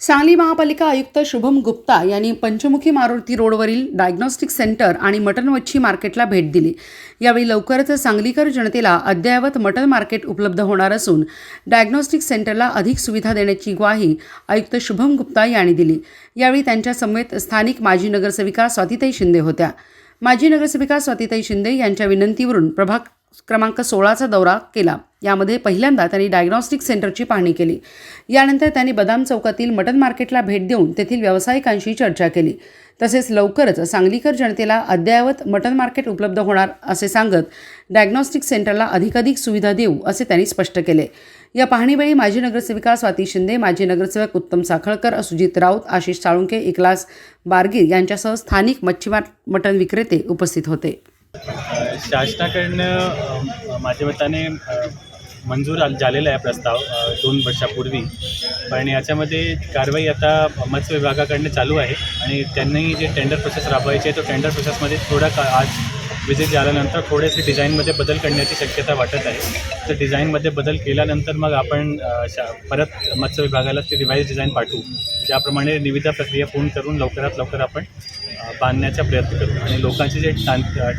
सांगली महापालिका आयुक्त शुभम गुप्ता यांनी पंचमुखी मारुती रोडवरील डायग्नॉस्टिक सेंटर आणि मटन मच्छी मार्केटला भेट दिली. यावेळी लवकरच सांगलीकर जनतेला अद्ययावत मटन मार्केट उपलब्ध होणार असून डायग्नॉस्टिक सेंटरला अधिक सुविधा देण्याची ग्वाही आयुक्त शुभम गुप्ता यांनी दिली. यावेळी त्यांच्या समेत स्थानिक माजी नगरसेविका स्वातीताई शिंदे होत्या. माजी नगरसेविका स्वातीताई शिंदे यांच्या विनंतीवरून प्रभाग क्रमांक सोळाचा दौरा केला. यामध्ये पहिल्यांदा त्यांनी डायग्नॉस्टिक सेंटरची पाहणी केली. यानंतर त्यांनी बदाम चौकातील मटन मार्केटला भेट देऊन तेथील व्यावसायिकांशी चर्चा केली. तसेच लवकरच सांगलीकर जनतेला अद्ययावत मटन मार्केट उपलब्ध होणार असे सांगत डायग्नॉस्टिक सेंटरला अधिकाधिक सुविधा देऊ असे त्यांनी स्पष्ट केले. या पाहणीवेळी माजी नगरसेविका स्वाती शिंदे माजी नगरसेवक उत्तम साखळकर सुजित राऊत आशिष साळुंके इकलास बारगीर यांच्यासह स्थानिक मच्छीमार मटण विक्रेते उपस्थित होते. शासनाकडनं माझ्या मताने मंजूर झालेला आहे प्रस्ताव दोन वर्षापूर्वी. पण याच्यामध्ये कारवाई आता मत्स्य विभागाकडनं चालू आहे आणि त्यांनी जे टेंडर प्रोसेस राबवायची आहे तो टेंडर प्रोसेसमध्ये थोडा का आज विजिट झाल्यानंतर थोडेसे डिझाईनमध्ये बदल करण्याची शक्यता वाटत आहे. तर डिझाईनमध्ये बदल केल्यानंतर मग आपण शा परत मत्स्य विभागाला ते रिवाईज डिझाईन पाठवू. त्याप्रमाणे निविदा प्रक्रिया पूर्ण करून लवकरात लवकर आपण बांधण्याचा प्रयत्न करू. आणि लोकांची जे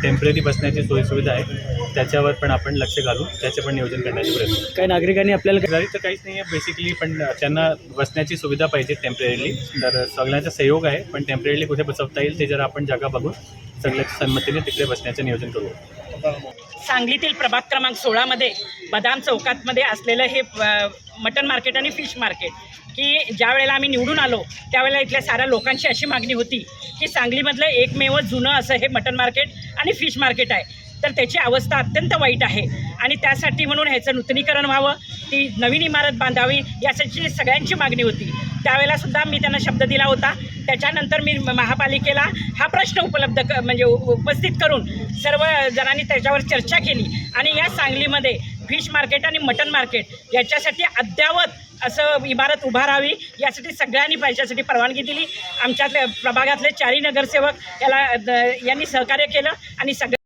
टेंपररी बसण्याची सोयीसुविधा आहे त्याच्यावर पण आपण लक्ष घालू त्याचे पण नियोजन करण्याचे प्रयत्न. काही नागरिकांनी आपल्याला तक्रारी तर काहीच नाही आहे बेसिकली पण त्यांना बसण्याची सुविधा पाहिजे टेम्पररीली तर सगळ्यांचा सहयोग आहे पण टेम्पररीली कुठे बसवता येईल ते जरा आपण जागा बघून सगळ्याच्या संमतीने तिकडे बसण्याचं नियोजन करू. सांगलीतील प्रभाग क्रमांक सोळामध्ये बदाम चौकातमध्ये असलेलं हे मटन मार्केट आणि फिश मार्केट की ज्या वेळेला आम्ही निवडून आलो त्यावेळेला इथल्या साऱ्या लोकांची अशी मागणी होती की सांगलीमधलं एकमेव जुनं असं हे मटन मार्केट आणि फिश मार्केट आहे. तर त्याची अवस्था अत्यंत वाईट आहे. आणि त्यासाठी म्हणून ह्याचं नूतनीकरण व्हावं ती नवीन इमारत बांधावी यासाठी सगळ्यांची मागणी होती. त्यावेळेला सुद्धा मी त्यांना शब्द दिला होता. त्याच्यानंतर मी म- महापालिकेला हा प्रश्न उपलब्ध क म्हणजे उ- उपस्थित करून सर्व जणांनी त्याच्यावर चर्चा केली. आणि या सांगलीमध्ये फिश मार्केट आणि मटन मार्केट याच्यासाठी अद्यावत असं इमारत उभारावी यासाठी सगळ्यांनी पैशासाठी परवानगी दिली. आमच्यातल्या प्रभागातले चारी नगरसेवक याला द- यांनी सहकार्य केलं आणि सगळ्या